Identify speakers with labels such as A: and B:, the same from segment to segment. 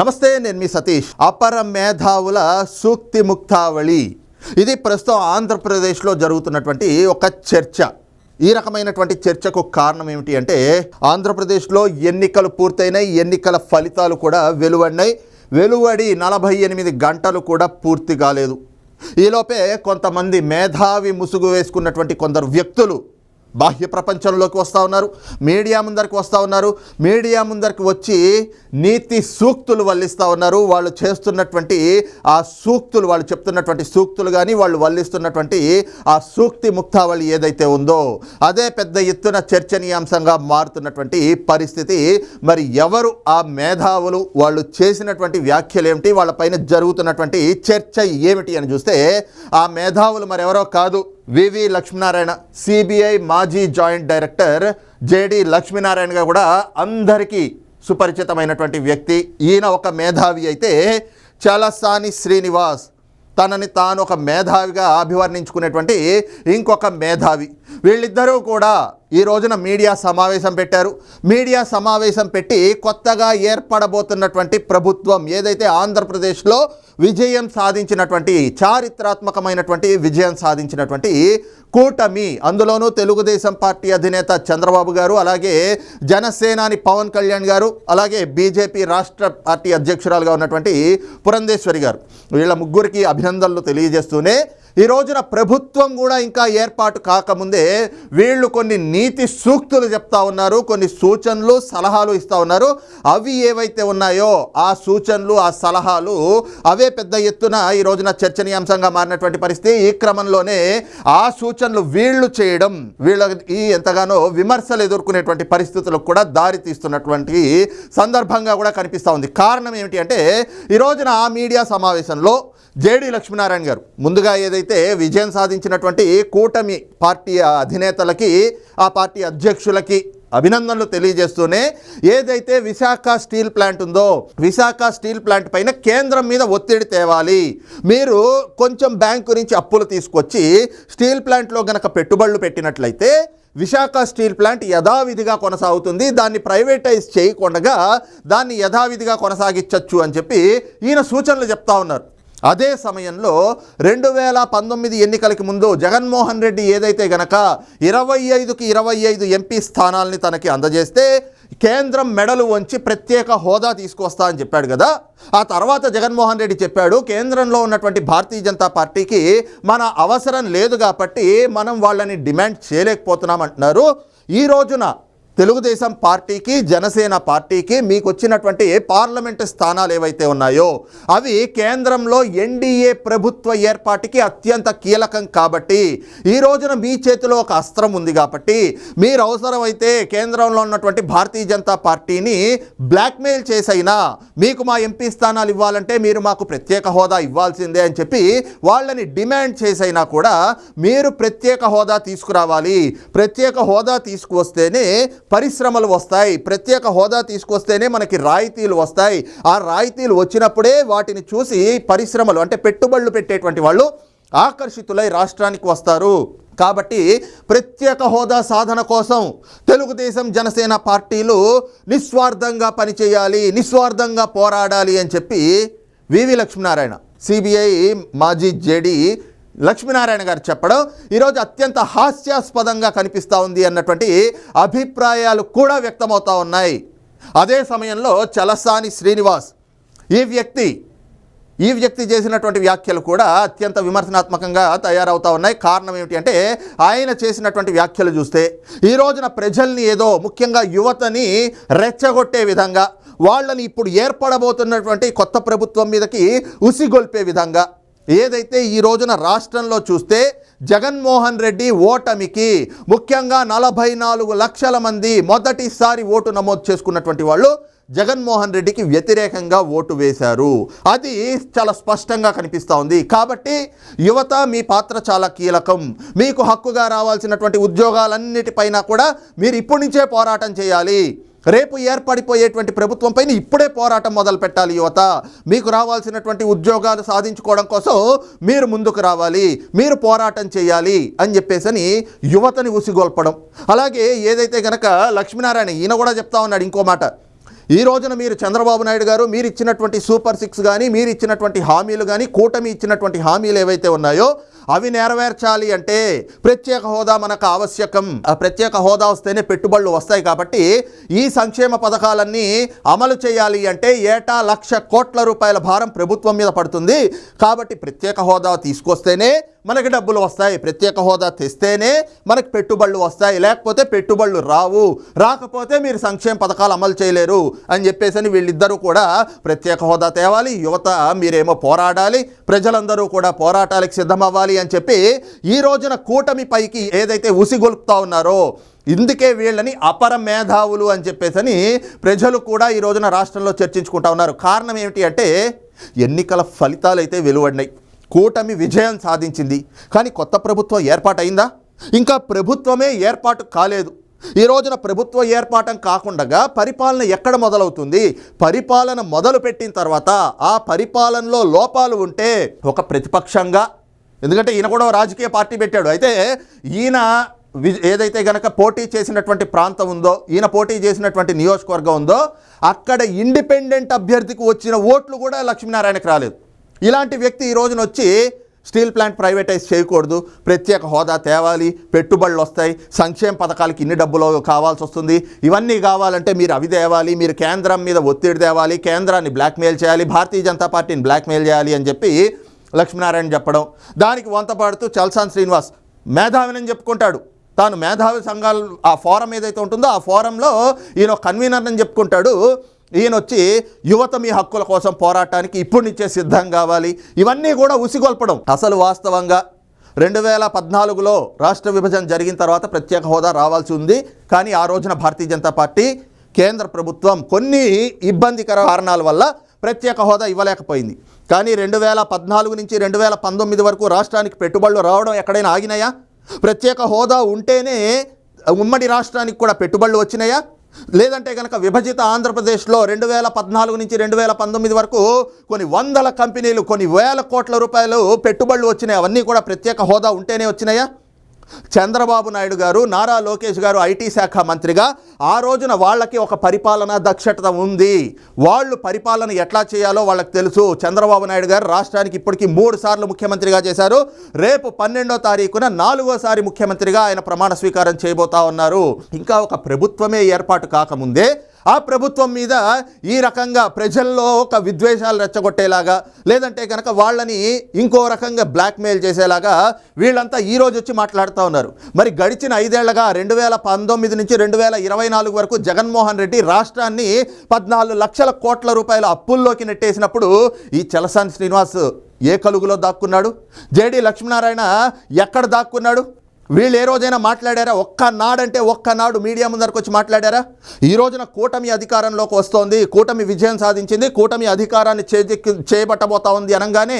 A: నమస్తే నేను మీ సతీష్. అపర మేధావుల సూక్తి ముక్తావళి ఇది ప్రస్తుతం ఆంధ్రప్రదేశ్లో జరుగుతున్నటువంటి ఒక చర్చ. ఈ రకమైనటువంటి చర్చకు కారణం ఏమిటి అంటే ఆంధ్రప్రదేశ్లో ఎన్నికలు పూర్తయినాయి ఎన్నికల ఫలితాలు కూడా వెలువడినాయి. వెలువడి నలభై ఎనిమిది గంటలు కూడా పూర్తి కాలేదు. ఈలోపే కొంతమంది మేధావి ముసుగు వేసుకున్నటువంటి కొందరు వ్యక్తులు బాహ్య ప్రపంచంలోకి వస్తూ ఉన్నారు మీడియా ముందరికి వస్తూ ఉన్నారు మీడియా ముందరికి వచ్చి నీతి సూక్తులు వల్లిస్తూ ఉన్నారు. వాళ్ళు చేస్తున్నటువంటి ఆ సూక్తులు వాళ్ళు చెప్తున్నటువంటి సూక్తులు కానీ వాళ్ళు వల్లిస్తున్నటువంటి ఆ సూక్తి ముక్తావళి ఏదైతే ఉందో అదే పెద్ద ఎత్తున చర్చనీయాంశంగా మారుతున్నటువంటి పరిస్థితి. మరి ఎవరు ఆ మేధావులు వాళ్ళు చేసినటువంటి వ్యాఖ్యలు ఏమిటి వాళ్ళపైన జరుగుతున్నటువంటి చర్చ ఏమిటి అని చూస్తే ఆ మేధావులు మరెవరో కాదు. వివి లక్ష్మీనారాయణ సిబిఐ మాజీ జాయింట్ డైరెక్టర్ జేడి లక్ష్మీనారాయణగా కూడా అందరికీ సుపరిచితమైనటువంటి వ్యక్తి. ఈయన ఒక మేధావి అయితే చలసాని శ్రీనివాస్. తనని తాను ఒక మేధావిగా అభివర్ణించుకునేటువంటి ఇంకొక మేధావి. వీళ్ళిద్దరూ కూడా ఈ రోజున మీడియా సమావేశం పెట్టారు. మీడియా సమావేశం పెట్టి కొత్తగా ఏర్పడబోతున్నటువంటి ప్రభుత్వం ఏదైతే ఆంధ్రప్రదేశ్లో విజయం సాధించినటువంటి చారిత్రాత్మకమైనటువంటి విజయం సాధించినటువంటి కూటమి అందులోనూ తెలుగుదేశం పార్టీ అధినేత చంద్రబాబు గారు అలాగే జనసేనాని పవన్ కళ్యాణ్ గారు అలాగే బీజేపీ రాష్ట్ర పార్టీ అధ్యక్షురాలుగా ఉన్నటువంటి పురంధేశ్వరి గారు. వీళ్ళ ముగ్గురికి అభినందనలు తెలియజేస్తూనే ఈ రోజున ప్రభుత్వం కూడా ఇంకా ఏర్పాటు కాకముందే వీళ్ళు కొన్ని నీతి సూక్తులు చెప్తా ఉన్నారు కొన్ని సూచనలు సలహాలు ఇస్తూ ఉన్నారు. అవి ఏవైతే ఉన్నాయో ఆ సూచనలు ఆ సలహాలు అవే పెద్ద ఎత్తున ఈ రోజున చర్చనీయాంశంగా మారినటువంటి పరిస్థితి. ఈ క్రమంలోనే ఆ సూచనలు వీళ్ళు చేయడం వీళ్ళ ఈ ఎంతగానో విమర్శలు ఎదుర్కొనేటువంటి పరిస్థితులకు కూడా దారి తీస్తున్నటువంటి సందర్భంగా కూడా కనిపిస్తూ ఉంది. కారణం ఏమిటి అంటే ఈ రోజున ఆ మీడియా సమావేశంలో జేడి లక్ష్మీనారాయణ గారు. ముందుగా ఏదైతే విజయం సాధించినటువంటి కూటమి పార్టీ అధినేతలకి ఆ పార్టీ అధ్యక్షులకి అభినందనలు తెలియజేస్తూనే ఏదైతే విశాఖ స్టీల్ ప్లాంట్ ఉందో విశాఖ స్టీల్ ప్లాంట్ పైన కేంద్రం మీద ఒత్తిడి తేవాలి. మీరు కొంచెం బ్యాంకు నుంచి అప్పులు తీసుకొచ్చి స్టీల్ ప్లాంట్లో గనక పెట్టుబడులు పెట్టినట్లయితే విశాఖ స్టీల్ ప్లాంట్ యథావిధిగా కొనసాగుతుంది. దాన్ని ప్రైవేటైజ్ చేయకుండా దాన్ని యథావిధిగా కొనసాగించవచ్చు అని చెప్పి ఈయన సూచనలు చెప్తా ఉన్నారు. అదే సమయంలో రెండు వేల పంతొమ్మిది ఎన్నికలకి ముందు జగన్మోహన్ రెడ్డి ఏదైతే గనక ఇరవై ఐదుకి ఇరవై ఐదు ఎంపీ స్థానాల్ని తనకి అందజేస్తే కేంద్రం మెడలు వంచి ప్రత్యేక హోదా తీసుకొస్తా అని చెప్పాడు కదా. ఆ తర్వాత జగన్మోహన్ రెడ్డి చెప్పాడు కేంద్రంలో ఉన్నటువంటి భారతీయ జనతా పార్టీకి మన అవసరం లేదు కాబట్టి మనం వాళ్ళని డిమాండ్ చేయలేకపోతున్నాం అంటున్నారు. ఈ రోజున తెలుగుదేశం పార్టీకి జనసేన పార్టీకి మీకు వచ్చినటువంటి పార్లమెంటు స్థానాలు ఏవైతే ఉన్నాయో అవి కేంద్రంలో ఎన్డీఏ ప్రభుత్వ ఏర్పాటుకి అత్యంత కీలకం కాబట్టి ఈ రోజున మీ చేతిలో ఒక అస్త్రం ఉంది కాబట్టి మీరు అవసరమైతే కేంద్రంలో ఉన్నటువంటి భారతీయ జనతా పార్టీని బ్లాక్మెయిల్ చేసైనా మీకు మా ఎంపీ స్థానాలు ఇవ్వాలంటే మీరు మాకు ప్రత్యేక హోదా ఇవ్వాల్సిందే అని చెప్పి వాళ్ళని డిమాండ్ చేసైనా కూడా మీరు ప్రత్యేక హోదా తీసుకురావాలి. ప్రత్యేక హోదా తీసుకువస్తేనే పరిశ్రమలు వస్తాయి. ప్రత్యేక హోదా తీసుకొస్తేనే మనకి రాయితీలు వస్తాయి. ఆ రాయితీలు వచ్చినప్పుడే వాటిని చూసి పరిశ్రమలు అంటే పెట్టుబడులు పెట్టేటువంటి వాళ్ళు ఆకర్షితులై రాష్ట్రానికి వస్తారు. కాబట్టి ప్రత్యేక హోదా సాధన కోసం తెలుగుదేశం జనసేన పార్టీలు నిస్వార్థంగా పనిచేయాలి నిస్వార్థంగా పోరాడాలి అని చెప్పి వివి లక్ష్మీనారాయణ సిబిఐ మాజీ జేడీ లక్ష్మీనారాయణ గారు చెప్పడం ఈరోజు అత్యంత హాస్యాస్పదంగా కనిపిస్తూ ఉంది అన్నటువంటి అభిప్రాయాలు కూడా వ్యక్తమవుతూ ఉన్నాయి. అదే సమయంలో చలసాని శ్రీనివాస్ ఈ వ్యక్తి ఈ వ్యక్తి చేసినటువంటి వ్యాఖ్యలు కూడా అత్యంత విమర్శనాత్మకంగా తయారవుతా ఉన్నాయి. కారణం ఏమిటి అంటే ఆయన చేసినటువంటి వ్యాఖ్యలు చూస్తే ఈ రోజున ప్రజల్ని ఏదో ముఖ్యంగా యువతని రెచ్చగొట్టే విధంగా వాళ్ళని ఇప్పుడు ఏర్పడబోతున్నటువంటి కొత్త ప్రభుత్వం మీదకి ఉసిగొల్పే విధంగా ఏదైతే ఈ రోజున రాష్ట్రంలో చూస్తే జగన్మోహన్ రెడ్డి ఓటమికి ముఖ్యంగా నలభై నాలుగు లక్షల మంది మొదటిసారి ఓటు నమోదు చేసుకున్నటువంటి వాళ్ళు జగన్మోహన్ రెడ్డికి వ్యతిరేకంగా ఓటు వేశారు. అది చాలా స్పష్టంగా కనిపిస్తూ ఉంది. కాబట్టి యువత మీ పాత్ర చాలా కీలకం. మీకు హక్కుగా రావాల్సినటువంటి ఉద్యోగాలన్నిటిపైన కూడా మీరు ఇప్పటి నుంచే పోరాటం చేయాలి. రేపు ఏర్పడిపోయేటువంటి ప్రభుత్వం పైన ఇప్పుడే పోరాటం మొదలు పెట్టాలి యువత. మీకు రావాల్సినటువంటి ఉద్యోగాలు సాధించుకోవడం కోసం మీరు ముందుకు రావాలి మీరు పోరాటం చేయాలి అని చెప్పేసని యువతని ఉసిగొల్పడం. అలాగే ఏదైతే గనక లక్ష్మీనారాయణ ఈయన కూడా చెప్తా ఉన్నాడు ఇంకో మాట. ఈ రోజున మీరు చంద్రబాబు నాయుడు గారు మీరు ఇచ్చినటువంటి సూపర్ సిక్స్ కానీ మీరు ఇచ్చినటువంటి హామీలు కానీ కూటమి ఇచ్చినటువంటి హామీలు ఏవైతే ఉన్నాయో అవి నెరవేర్చాలి అంటే ప్రత్యేక హోదా మనకు ఆవశ్యకం. ఆ ప్రత్యేక హోదా వస్తేనే పెట్టుబడులు వస్తాయి కాబట్టి ఈ సంక్షేమ పథకాలన్నీ అమలు చేయాలి అంటే ఏటా లక్ష కోట్ల రూపాయల భారం ప్రభుత్వం మీద పడుతుంది. కాబట్టి ప్రత్యేక హోదా తీసుకొస్తేనే మనకి డబ్బులు వస్తాయి. ప్రత్యేక హోదా తెస్తేనే మనకి పెట్టుబడులు వస్తాయి. లేకపోతే పెట్టుబడులు రావు. రాకపోతే మీరు సంక్షేమ పథకాలు అమలు చేయలేరు అని చెప్పేసి అని వీళ్ళిద్దరూ కూడా ప్రత్యేక హోదా తేవాలి. యువత మీరేమో పోరాడాలి. ప్రజలందరూ కూడా పోరాటాలకు సిద్ధమవ్వాలి. అని చెప్పి ఈ రోజున కూటమి పైకి ఏదైతే ఉసిగొలుపుతా ఉన్నారో ఇందుకే వీళ్ళని అపర మేధావులు అని చెప్పేసని ప్రజలు కూడా ఈ రోజున రాష్ట్రంలో చర్చించుకుంటా ఉన్నారు. కారణం ఏమిటి అంటే ఎన్నికల ఫలితాలు అయితే వెలువడినాయి. కూటమి విజయం సాధించింది. కానీ కొత్త ప్రభుత్వం ఏర్పాటైందా ఇంకా ప్రభుత్వమే ఏర్పాటు కాలేదు. ఈ రోజున ప్రభుత్వ ఏర్పాటం కాకుండా పరిపాలన ఎక్కడ మొదలవుతుంది? పరిపాలన మొదలు పెట్టిన తర్వాత ఆ పరిపాలనలో లోపాలు ఉంటే ఒక ప్రతిపక్షంగా ఎందుకంటే ఈయన కూడా రాజకీయ పార్టీ పెట్టాడు. అయితే ఈయన వి- ఏదైతే గనక పోటీ చేసినటువంటి ప్రాంతం ఉందో ఈయన పోటీ చేసినటువంటి నియోజకవర్గం ఉందో అక్కడ ఇండిపెండెంట్ అభ్యర్థికి వచ్చిన ఓట్లు కూడా లక్ష్మీనారాయణకి రాలేదు. ఇలాంటి వ్యక్తి ఈ రోజున వచ్చి స్టీల్ ప్లాంట్ ప్రైవేటైజ్ చేయకూడదు. ప్రత్యేక హోదా తేవాలి. పెట్టుబడులు వస్తాయి. సంక్షేమ పథకాలకి ఇన్ని డబ్బులు కావాల్సి వస్తుంది. ఇవన్నీ కావాలంటే మీరు అవి తేవాలి. మీరు కేంద్రం మీద ఒత్తిడి తేవాలి. కేంద్రాన్ని బ్లాక్మెయిల్ చేయాలి. భారతీయ జనతా పార్టీని బ్లాక్మెయిల్ చేయాలి అని చెప్పి లక్ష్మీనారాయణ చెప్పడం దానికి వంత పాడుతూ చల్సాన్ శ్రీనివాస్ మేధావినని చెప్పుకుంటాడు. తాను మేధావి సంఘాలు ఆ ఫోరం ఏదైతే ఉంటుందో ఆ ఫోరంలో ఈయన కన్వీనర్ అని చెప్పుకుంటాడు. ఈయన వచ్చి యువత మీ హక్కుల కోసం పోరాటానికి ఇప్పుడు నుంచే సిద్ధం కావాలి. ఇవన్నీ కూడా ఉసిగొల్పడం. అసలు వాస్తవంగా రెండు వేల పద్నాలుగులో రాష్ట్ర విభజన జరిగిన తర్వాత ప్రత్యేక హోదా రావాల్సి ఉంది. కానీ ఆ రోజున భారతీయ జనతా పార్టీ కేంద్ర ప్రభుత్వం కొన్ని ఇబ్బందికర కారణాల వల్ల ప్రత్యేక హోదా ఇవ్వలేకపోయింది. కానీ రెండు వేల పద్నాలుగు నుంచి రెండు వేల పంతొమ్మిది వరకు రాష్ట్రానికి పెట్టుబడులు రావడం ఎక్కడైనా ఆగినాయా? ప్రత్యేక హోదా ఉంటేనే ఉమ్మడి రాష్ట్రానికి కూడా పెట్టుబడులు వచ్చినాయా? లేదంటే కనుక విభజిత ఆంధ్రప్రదేశ్లో రెండు వేల పద్నాలుగు నుంచి రెండు వేల పంతొమ్మిది వరకు కొన్ని వందల కంపెనీలు కొన్ని వేల కోట్ల రూపాయలు పెట్టుబడులు వచ్చినాయి. అవన్నీ కూడా ప్రత్యేక హోదా ఉంటేనే వచ్చినాయా? చంద్రబాబు నాయుడు గారు నారా లోకేష్ గారు ఐటీ శాఖ మంత్రిగా ఆ రోజున వాళ్ళకి ఒక పరిపాలన దక్షత ఉంది. వాళ్ళు పరిపాలన ఎట్లా చేయాలో వాళ్ళకి తెలుసు. చంద్రబాబు నాయుడు గారు రాష్ట్రానికి ఇప్పటికీ మూడు సార్లు ముఖ్యమంత్రిగా చేశారు. రేపు పన్నెండో తారీఖున నాలుగోసారి ముఖ్యమంత్రిగా ఆయన ప్రమాణ స్వీకారం చేయబోతా ఉన్నారు. ఇంకా ఒక ప్రభుత్వమే ఏర్పాటు కాకముందే ఆ ప్రభుత్వం మీద ఈ రకంగా ప్రజల్లో ఒక విద్వేషాలు రెచ్చగొట్టేలాగా లేదంటే కనుక వాళ్ళని ఇంకో రకంగా బ్లాక్మెయిల్ చేసేలాగా వీళ్ళంతా ఈ రోజు వచ్చి మాట్లాడుతూ ఉన్నారు. మరి గడిచిన ఐదేళ్ళగా రెండు వేల పంతొమ్మిది నుంచి రెండు వేల ఇరవై నాలుగు వరకు జగన్మోహన్ రెడ్డి రాష్ట్రాన్ని పద్నాలుగు లక్షల కోట్ల రూపాయల అప్పుల్లోకి నెట్టేసినప్పుడు ఈ చలసాని శ్రీనివాస్ ఏ కలుగులో దాక్కున్నాడు? జేడి లక్ష్మీనారాయణ ఎక్కడ దాక్కున్నాడు? వీళ్ళు ఏ రోజైనా మాట్లాడారా? ఒక్క నాడంటే ఒక్క నాడు మీడియా ముందరకు వచ్చి మాట్లాడారా? ఈ రోజున కూటమి అధికారంలోకి వస్తోంది కూటమి విజయం సాధించింది కూటమి అధికారాన్ని చేజెక్కి చేపట్టబోతా ఉంది అనగానే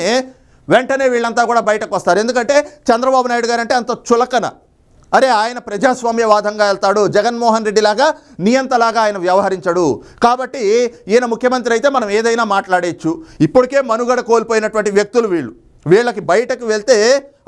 A: వెంటనే వీళ్ళంతా కూడా బయటకు వస్తారు. ఎందుకంటే చంద్రబాబు నాయుడు గారంటే అంత చులకన. అరే ఆయన ప్రజాస్వామ్యవాదంగా వెళ్తాడు జగన్మోహన్ రెడ్డి లాగా నియంతలాగా ఆయన వ్యవహరించడు. కాబట్టి ఈయన ముఖ్యమంత్రి అయితే మనం ఏదైనా మాట్లాడేయచ్చు. ఇప్పటికే మనుగడ కోల్పోయినటువంటి వ్యక్తులు వీళ్ళు. వీళ్ళకి బయటకు వెళ్తే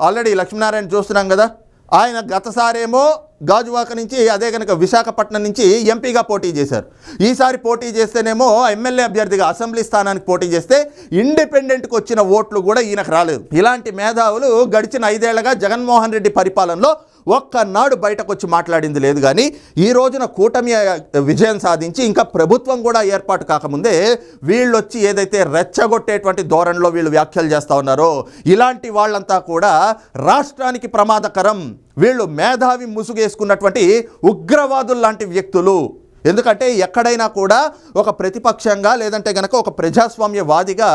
A: ఆల్రెడీ లక్ష్మీనారాయణ చూస్తున్నాం కదా. ఆయన గతసారేమో గాజువాక నుంచి అదే కనుక విశాఖపట్నం నుంచి ఎంపీగా పోటీ చేశారు. ఈసారి పోటీ చేస్తేనేమో ఎమ్మెల్యే అభ్యర్థిగా అసెంబ్లీ స్థానానికి పోటీ చేస్తే ఇండిపెండెంట్కి వచ్చిన ఓట్లు కూడా ఈయనకు రాలేదు. ఇలాంటి మేధావులు గడిచిన ఐదేళ్ళగా జగన్మోహన్ రెడ్డి పరిపాలనలో ఒక్కనాడు బయటకు వచ్చి మాట్లాడింది లేదు కానీ ఈ రోజున కూటమి విజయం సాధించి ఇంకా ప్రభుత్వం కూడా ఏర్పాటు కాకముందే వీళ్ళు వచ్చి ఏదైతే రెచ్చగొట్టేటువంటి ధోరణిలో వీళ్ళు వ్యాఖ్యలు చేస్తూ ఉన్నారో ఇలాంటి వాళ్ళంతా కూడా రాష్ట్రానికి ప్రమాదకరం. వీళ్ళు మేధావి ముసుగేసుకున్నటువంటి ఉగ్రవాదులు లాంటి వ్యక్తులు. ఎందుకంటే ఎక్కడైనా కూడా ఒక ప్రతిపక్షంగా లేదంటే గనక ఒక ప్రజాస్వామ్యవాదిగా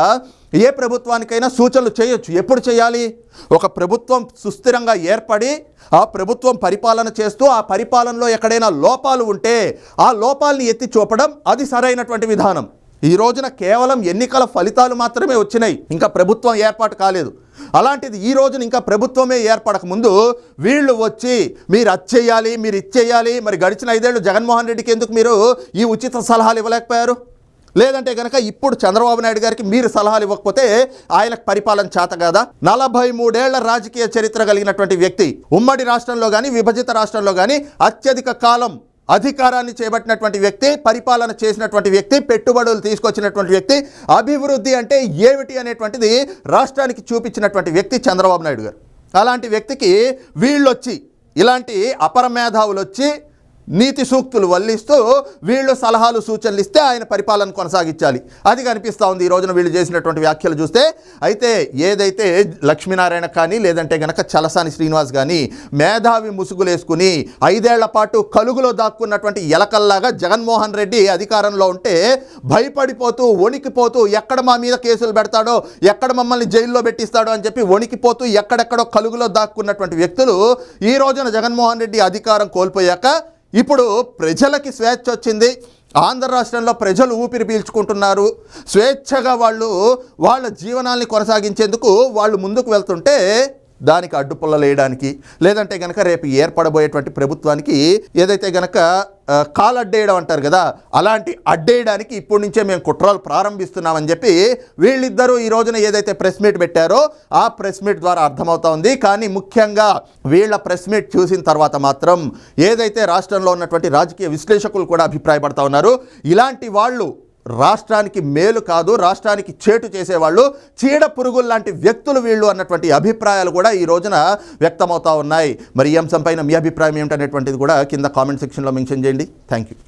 A: ఏ ప్రభుత్వానికైనా సూచనలు చేయొచ్చు. ఎప్పుడు చేయాలి? ఒక ప్రభుత్వం సుస్థిరంగా ఏర్పడి ఆ ప్రభుత్వం పరిపాలన చేస్తూ ఆ పరిపాలనలో ఎక్కడైనా లోపాలు ఉంటే ఆ లోపాలని ఎత్తి చూపడం అది సరైనటువంటి విధానం. ఈ రోజున కేవలం ఎన్నికల ఫలితాలు మాత్రమే వచ్చినాయి. ఇంకా ప్రభుత్వం ఏర్పాటు కాలేదు. అలాంటిది ఈ రోజున ఇంకా ప్రభుత్వమే ఏర్పడక ముందు వీళ్ళు వచ్చి మీరు అచ్చేయాలి మీరు ఇచ్చేయాలి మరి గడిచిన ఐదేళ్ళు జగన్మోహన్ రెడ్డికి ఎందుకు మీరు ఈ ఉచిత సలహాలు ఇవ్వలేకపోయారు? లేదంటే కనుక ఇప్పుడు చంద్రబాబు నాయుడు గారికి మీరు సలహాలు ఇవ్వకపోతే ఆయనకు పరిపాలన చేత కదా? నలభై మూడేళ్ళ రాజకీయ చరిత్ర కలిగినటువంటి వ్యక్తి ఉమ్మడి రాష్ట్రంలో కానీ విభజిత రాష్ట్రంలో కానీ అత్యధిక కాలం అధికారాన్ని చేపట్టినటువంటి వ్యక్తి పరిపాలన చేసినటువంటి వ్యక్తి పెట్టుబడులు తీసుకొచ్చినటువంటి వ్యక్తి అభివృద్ధి అంటే ఏమిటి అనేటువంటిది రాష్ట్రానికి చూపించినటువంటి వ్యక్తి చంద్రబాబు నాయుడు గారు. అలాంటి వ్యక్తికి వీళ్ళొచ్చి ఇలాంటి అపర మేధావులు వచ్చి నీతి సూక్తులు వల్లిస్తూ వీళ్ళు సలహాలు సూచనలు ఇస్తే ఆయన పరిపాలన కొనసాగించాలి. అది కనిపిస్తూ ఉంది. ఈ రోజున వీళ్ళు చేసినటువంటి వ్యాఖ్యలు చూస్తే అయితే ఏదైతే లక్ష్మీనారాయణ కానీ లేదంటే గనక చలసాని శ్రీనివాస్ కానీ మేధావి ముసుగులేసుకుని ఐదేళ్ళ పాటు కలుగులో దాక్కున్నటువంటి ఎలకల్లాగా జగన్మోహన్ రెడ్డి అధికారంలో ఉంటే భయపడిపోతూ వణికిపోతూ ఎక్కడ మా మీద కేసులు పెడతాడో ఎక్కడ మమ్మల్ని జైల్లో పెట్టిస్తాడో అని చెప్పి వణికిపోతూ ఎక్కడెక్కడో కలుగులో దాక్కున్నటువంటి వ్యక్తులు ఈ రోజున జగన్మోహన్ రెడ్డి అధికారం కోల్పోయాక ఇప్పుడు ప్రజలకి స్వేచ్ఛ వచ్చింది. ఆంధ్ర రాష్ట్రంలో ప్రజలు ఊపిరి పీల్చుకుంటున్నారు. స్వేచ్ఛగా వాళ్ళు వాళ్ళ జీవనాల్ని కొనసాగించేందుకు వాళ్ళు ముందుకు వెళ్తుంటే దానికి అడ్డుపుల్లలు వేయడానికి లేదంటే గనక రేపు ఏర్పడబోయేటువంటి ప్రభుత్వానికి ఏదైతే గనక కాలు అడ్డేయడం అంటారు కదా అలాంటి అడ్డేయడానికి ఇప్పటి నుంచే మేము కుట్రలు ప్రారంభిస్తున్నామని చెప్పి వీళ్ళిద్దరూ ఈ రోజున ఏదైతే ప్రెస్ మీట్ పెట్టారో ఆ ప్రెస్ మీట్ ద్వారా అర్థమవుతా ఉంది. కానీ ముఖ్యంగా వీళ్ళ ప్రెస్ మీట్ చూసిన తర్వాత మాత్రం ఏదైతే రాష్ట్రంలో ఉన్నటువంటి రాజకీయ విశ్లేషకులు కూడా అభిప్రాయపడతా ఉన్నారు ఇలాంటి వాళ్ళు రాష్ట్రానికి మేలు కాదు రాష్ట్రానికి చేటు చేసేవాళ్ళు చీడ పురుగులు లాంటి వ్యక్తులు వీళ్ళు అన్నటువంటి అభిప్రాయాలు కూడా ఈ రోజున వ్యక్తమవుతా ఉన్నాయి. మరి ఈ అంశంపైన మీ అభిప్రాయం ఏమిటనేటువంటిది కూడా కింద కామెంట్ సెక్షన్లో మెన్షన్ చేయండి. Thank you